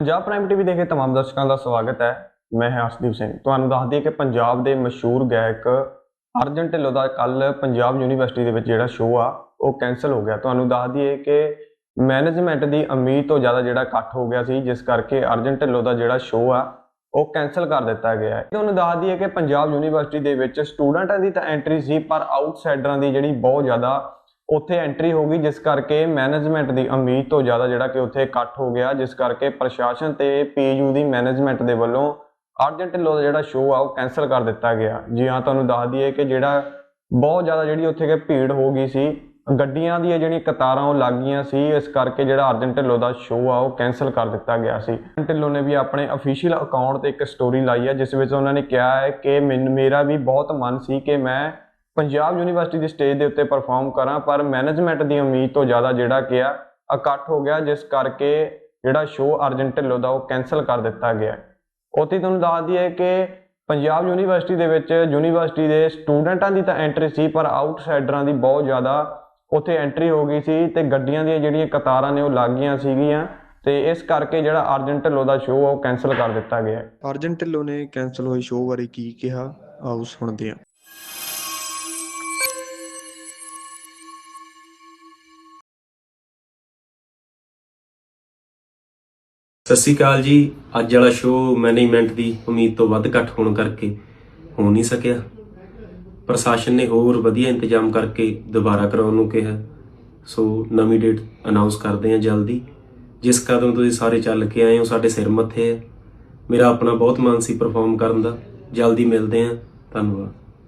Punjab prime TV ਦੇਖੇ तमाम ਦਰਸ਼ਕਾਂ ਦਾ ਸਵਾਗਤ ਹੈ ਮੈਂ ਹਾਂ ਹਰਸ਼ਦੀਪ ਸਿੰਘ ਤੁਹਾਨੂੰ ਦੱਸ ਦਈਏ ਕਿ ਪੰਜਾਬ ਦੇ ਮਸ਼ਹੂਰ ਗਾਇਕ ਅਰਜਨ ਢਿੱਲੋਂ ਦਾ ਕੱਲ ਪੰਜਾਬ ਯੂਨੀਵਰਸਿਟੀ ਦੇ ਵਿੱਚ ਜਿਹੜਾ ਸ਼ੋਅ ਆ ਉਹ ਕੈਨਸਲ ਹੋ ਗਿਆ ਤੁਹਾਨੂੰ ਦੱਸ ਦਈਏ ਕਿ ਮੈਨੇਜਮੈਂਟ ਦੀ ਉਮੀਦ ਤੋਂ ਜ਼ਿਆਦਾ ਜਿਹੜਾ ਇਕੱਠ ਹੋ ਗਿਆ ਸੀ ਜਿਸ ਕਰਕੇ ਅਰਜਨ ਢਿੱਲੋਂ ਦਾ ਜਿਹੜਾ ਸ਼ੋਅ ਆ ਉਹ ਕੈਨਸਲ ਕਰ ਦਿੱਤਾ ਗਿਆ ਹੈ ਤੁਹਾਨੂੰ ਦੱਸ ਦਈਏ ਕਿ ਪੰਜਾਬ ਯੂਨੀਵਰਸਿਟੀ ਦੇ ਵਿੱਚ ਸਟੂਡੈਂਟਾਂ ਦੀ ਤਾਂ ਐਂਟਰੀ ਸੀ ਪਰ ਆਊਟਸਾਈਡਰਾਂ ਦੀ ਜਿਹੜੀ ਬਹੁਤ ਜ਼ਿਆਦਾ ਉੱਥੇ ਐਂਟਰੀ ਹੋ ਗਈ, ਜਿਸ ਕਰਕੇ ਮੈਨੇਜਮੈਂਟ ਦੀ ਉਮੀਦ ਤੋਂ ਜ਼ਿਆਦਾ ਜਿਹੜਾ ਕਿ ਉੱਥੇ ਇਕੱਠ ਹੋ ਗਿਆ, ਜਿਸ ਕਰਕੇ ਪ੍ਰਸ਼ਾਸਨ ਤੇ ਪੀਯੂ ਦੀ ਮੈਨੇਜਮੈਂਟ ਦੇ ਵੱਲੋਂ ਅਰਜਨ ਢਿੱਲੋਂ ਦਾ ਜਿਹੜਾ ਸ਼ੋਅ ਆ, ਉਹ ਕੈਨਸਲ ਕਰ ਦਿੱਤਾ ਗਿਆ। ਜੀ ਹਾਂ, ਤੁਹਾਨੂੰ ਦੱਸ ਦਈਏ ਕਿ ਜਿਹੜਾ ਬਹੁਤ ਜ਼ਿਆਦਾ ਜਿਹੜੀ ਉੱਥੇ ਕਿ ਭੀੜ ਹੋ ਗਈ ਸੀ, ਗੱਡੀਆਂ ਦੀਆਂ ਜਿਹੜੀਆਂ ਕਤਾਰਾਂ ਉਹ ਲੱਗ ਗਈਆਂ ਸੀ, ਇਸ ਕਰਕੇ ਜਿਹੜਾ ਅਰਜਨ ਢਿੱਲੋਂ ਦਾ ਸ਼ੋਅ ਆ, ਉਹ ਕੈਨਸਲ ਕਰ ਦਿੱਤਾ ਗਿਆ ਸੀ। ਅਰਜਨ ਢਿੱਲੋਂ ਨੇ ਵੀ ਆਪਣੇ ਅਫੀਸ਼ੀਅਲ ਅਕਾਊਂਟ ਤੇ ਇੱਕ ਸਟੋਰੀ ਲਾਈ ਹੈ ਜਿਸ ਵਿੱਚ ਉਹਨਾਂ ਨੇ ਕਿਹਾ ਹੈ ਕਿ ਮੈਨੂੰ, ਮੇਰਾ ਵੀ ਬਹੁਤ ਮਨ ਸੀ ਕਿ ਮੈਂ ਪੰਜਾਬ ਯੂਨੀਵਰਸਿਟੀ ਦੀ ਸਟੇਜ ਦੇ ਉੱਤੇ ਪਰਫਾਰਮ ਕਰਾਂ, ਪਰ ਮੈਨੇਜਮੈਂਟ ਦੀ ਉਮੀਦ ਤੋਂ ਜ਼ਿਆਦਾ ਜਿਹੜਾ ਗਿਆ ਇਕੱਠ ਹੋ ਗਿਆ, ਜਿਸ ਕਰਕੇ ਜਿਹੜਾ ਸ਼ੋਅ ਅਰਜਨ ਢਿੱਲੋਂ ਦਾ ਉਹ ਕੈਨਸਲ ਕਰ ਦਿੱਤਾ ਗਿਆ। ਉੱਥੇ ਤੁਹਾਨੂੰ ਦੱਸ ਦਈਏ ਕਿ ਪੰਜਾਬ ਯੂਨੀਵਰਸਿਟੀ ਦੇ ਵਿੱਚ ਯੂਨੀਵਰਸਿਟੀ ਦੇ ਸਟੂਡੈਂਟਾਂ ਦੀ ਤਾਂ ਐਂਟਰੀ ਸੀ, ਪਰ ਆਊਟਸਾਈਡਰਾਂ ਦੀ ਬਹੁਤ ਜ਼ਿਆਦਾ ਉੱਥੇ ਐਂਟਰੀ ਹੋ ਗਈ ਸੀ ਤੇ ਗੱਡੀਆਂ ਦੀਆਂ ਜਿਹੜੀਆਂ ਕਤਾਰਾਂ ਨੇ ਉਹ ਲੱਗ ਗਈਆਂ ਸੀਗੀਆਂ ਤੇ ਇਸ ਕਰਕੇ ਜਿਹੜਾ ਅਰਜਨ ਢਿੱਲੋਂ ਦਾ ਸ਼ੋਅ ਉਹ ਕੈਨਸਲ ਕਰ ਦਿੱਤਾ ਗਿਆ। ਅਰਜਨ ਢਿੱਲੋਂ ਨੇ ਕੈਨਸਲ ਹੋਏ ਸ਼ੋਅ ਬਾਰੇ ਕੀ ਕਿਹਾ? ਆਓ ਸੁਣਦੇ ਹਾਂ। ਸਤਿ ਸ਼੍ਰੀ ਅਕਾਲ ਜੀ। ਅੱਜ ਵਾਲਾ ਸ਼ੋਅ ਮੈਨੇਜਮੈਂਟ ਦੀ ਉਮੀਦ ਤੋਂ ਵੱਧ ਘੱਟ ਹੋਣ ਕਰਕੇ ਹੋ ਨਹੀਂ ਸਕਿਆ। ਪ੍ਰਸ਼ਾਸਨ ਨੇ ਹੋਰ ਵਧੀਆ ਇੰਤਜ਼ਾਮ ਕਰਕੇ ਦੁਬਾਰਾ ਕਰਾਉਣ ਨੂੰ ਕਿਹਾ। ਸੋ ਨਵੀਂ ਡੇਟ ਅਨਾਉਂਸ ਕਰਦੇ ਹਾਂ ਜਲਦੀ। ਜਿਸ ਕਦਮ ਤੁਸੀਂ ਸਾਰੇ ਚੱਲ ਕੇ ਆਏ ਹੋ, ਸਾਡੇ ਸਿਰ ਮੱਥੇ ਹੈ ਮੇਰਾ ਆਪਣਾ ਬਹੁਤ ਮਨ ਸੀ ਪਰਫਾਰਮ ਕਰਨ ਦਾ। ਜਲਦੀ ਮਿਲਦੇ ਹਾਂ। ਧੰਨਵਾਦ।